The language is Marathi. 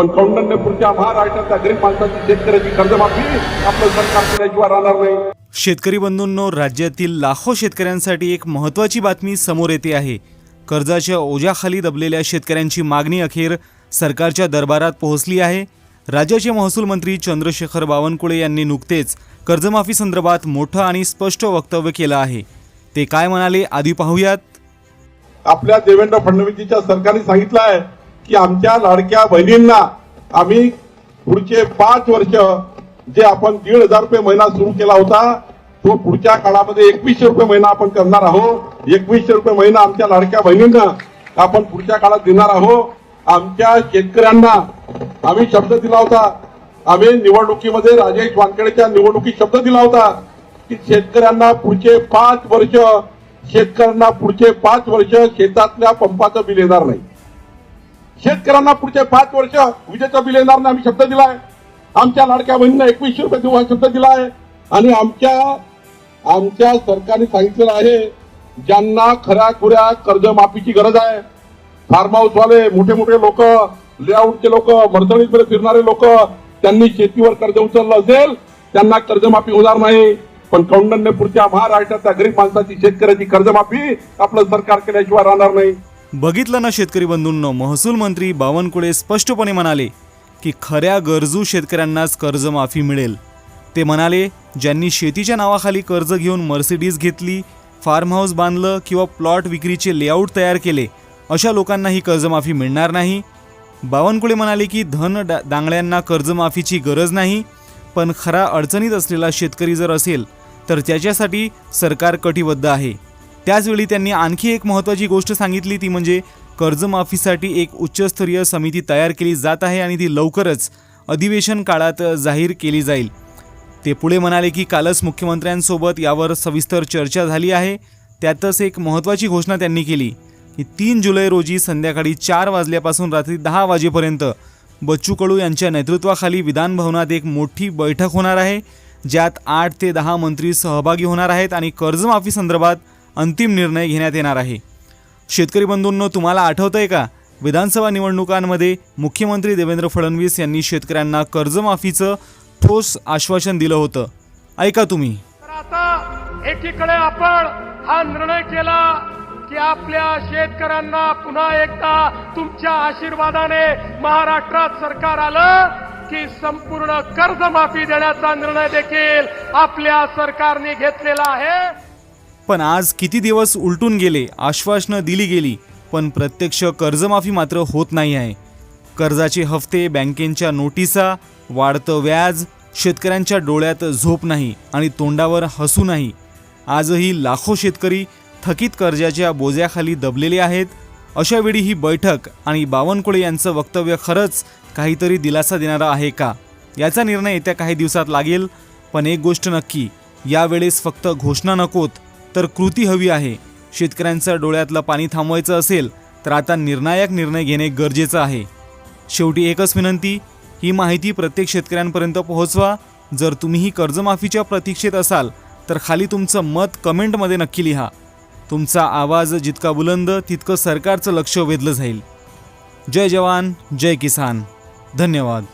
पण कौंडण्यपूरच्या महाराष्ट्रातल्या गरीब माणसाची शेतकऱ्याची कर्जमाफी आपलं सरकार केल्याशिवाय राहणार नाही. शेतकरी बंधूंनो राज्यातील लाखो शेतकऱ्यांसाठी एक महत्त्वाची बातमी समोर येते आहे. कर्जाच्या ओझ्याखाली दबलेल्या शेतकऱ्यांची मागणी अखेर सरकारच्या दरबारात पोहोचली आहे. राज्याचे महसूल मंत्री चंद्रशेखर बावनकुळे यांनी नुकतेच कर्जमाफी संदर्भात मोठं आणि स्पष्ट वक्तव्य केलं आहे. ते काय म्हणाले आधी पाहूयात. आपल्या देवेंद्र फडणवीसच्या सरकारने सांगितलं आहे की आमच्या लाडक्या बहिणींना आम्ही पुढचे पाच वर्ष जे आपण दीड हजार रुपये महिना सुरू केला होता तो पुढच्या काळामध्ये एकवीसशे रुपये महिना आपण करणार आहोत. एकवीसशे रुपये महिना आमच्या लाडक्या बहिणींना आपण पुढच्या काळात देणार आहोत. आमच्या शेतकऱ्यांना आम्ही शब्द दिला होता. आम्ही निवडणुकीमध्ये राजेश वानखेडेच्या निवडणुकीत शब्द दिला होता की शेतकऱ्यांना पुढचे पाच वर्ष शेतकऱ्यांना पुढचे पाच वर्ष शेतातल्या पंपाचं बिल येणार नाही. शेतकऱ्यांना पुढचे पाच वर्ष विजेचा बिल येणार नाही आम्ही शब्द दिलाय. आमच्या लाडक्या बहिणींना एकवीसशे रुपये देऊ हा शब्द दिला आहे आणि आमच्या आमच्या सरकारने सांगितलेलं आहे ज्यांना खऱ्या खुऱ्या कर्जमाफीची गरज आहे फार्म हाऊसवाले मोठे मोठे लोक लेआउटचे लोक मर्दणीकडे फिरणारे लोक त्यांनी शेतीवर कर्ज उचललं असेल त्यांना कर्जमाफी होणार नाही. पण कौंडण्यपूरच्या महाराष्ट्रातल्या गरीब माणसाची शेतकऱ्याची कर्जमाफी आपलं सरकार केल्याशिवाय राहणार नाही. बघितलं ना शेतकरी बंधूंनो महसूल मंत्री बावनकुळे स्पष्टपणे म्हणाले की खऱ्या गरजू शेतकऱ्यांनाच कर्जमाफी मिळेल. ते म्हणाले ज्यांनी शेतीच्या नावाखाली कर्ज घेऊन मर्सिडीज घेतली फार्म हाऊस बांधलं किंवा प्लॉट विक्रीचे लेआउट तयार केले अशा लोकांना ही कर्जमाफी मिळणार नाही. बावनकुळे म्हणाले की धन डा दांगड्यांना कर्जमाफीची गरज नाही पण खरा अडचणीत असलेला शेतकरी जर असेल तर त्याच्यासाठी सरकार कटिबद्ध आहे. त्याचवेळी त्यांनी आणखी एक महत्त्वाची गोष्ट सांगितली ती म्हणजे कर्जमाफीसाठी एक उच्चस्तरीय समिती तयार केली जात आहे आणि ती लवकरच अधिवेशन काळात जाहीर केली जाईल. ते पुढे म्हणाले की कालच मुख्यमंत्र्यांसोबत यावर सविस्तर चर्चा झाली आहे. त्यातच एक महत्त्वाची घोषणा त्यांनी केली की तीन जुलै रोजी संध्याकाळी चार वाजल्यापासून रात्री दहा वाजेपर्यंत बच्चू कडू यांच्या नेतृत्वाखाली विधानभवनात एक मोठी बैठक होणार आहे ज्यात आठ ते दहा मंत्री सहभागी होणार आहेत आणि कर्जमाफी संदर्भात अंतिम निर्णय घेण्यात येणार आहे. शेतकरी बंधूंनो तुम्हाला आठवतंय का? विधानसभा निवडणुकांमध्ये मुख्यमंत्री देवेंद्र फडणवीस यांनी शेतकऱ्यांना कर्जमाफीचं ठोस आश्वासन दिलं होतं. ऐका तुम्ही. आता एकीकडे आपण हा निर्णय केला की आपल्या शेतकऱ्यांना पुन्हा एकदा तुमच्या आशीर्वादाने महाराष्ट्रात सरकार आलं की संपूर्ण कर्जमाफी देण्याचा निर्णय देखील आपल्या सरकारने घेतलेला आहे. पण आज किती दिवस उलटून गेले आश्वासनं दिली गेली पण प्रत्यक्ष कर्जमाफी मात्र होत नाही आहे. कर्जाचे हफ्ते बँकेंच्या नोटिसा वाढतं व्याज शेतकऱ्यांच्या डोळ्यात झोप नाही आणि तोंडावर हसू नाही. आजही लाखो शेतकरी थकीत कर्जाच्या बोज्याखाली दबलेले आहेत. अशावेळी ही बैठक आणि बावनकुळे यांचं वक्तव्य खरंच काहीतरी दिलासा देणारं आहे का? याचा निर्णय येत्या काही दिवसात लागेल. पण एक गोष्ट नक्की यावेळेस फक्त घोषणा नकोत तर कृती हवी आहे. शेतकऱ्यांचं डोळ्यातलं पाणी थांबवायचं असेल तर आता निर्णायक निर्णय घेणे गरजेचं आहे. शेवटी एकच विनंती ही माहिती प्रत्येक शेतकऱ्यांपर्यंत पोहोचवा. जर तुम्हीही कर्जमाफीच्या प्रतीक्षेत असाल तर खाली तुमचं मत कमेंटमध्ये नक्की लिहा. तुमचा आवाज जितका बुलंद तितकं सरकारचं लक्ष वेधलं जाईल. जय जवान जय किसान. धन्यवाद.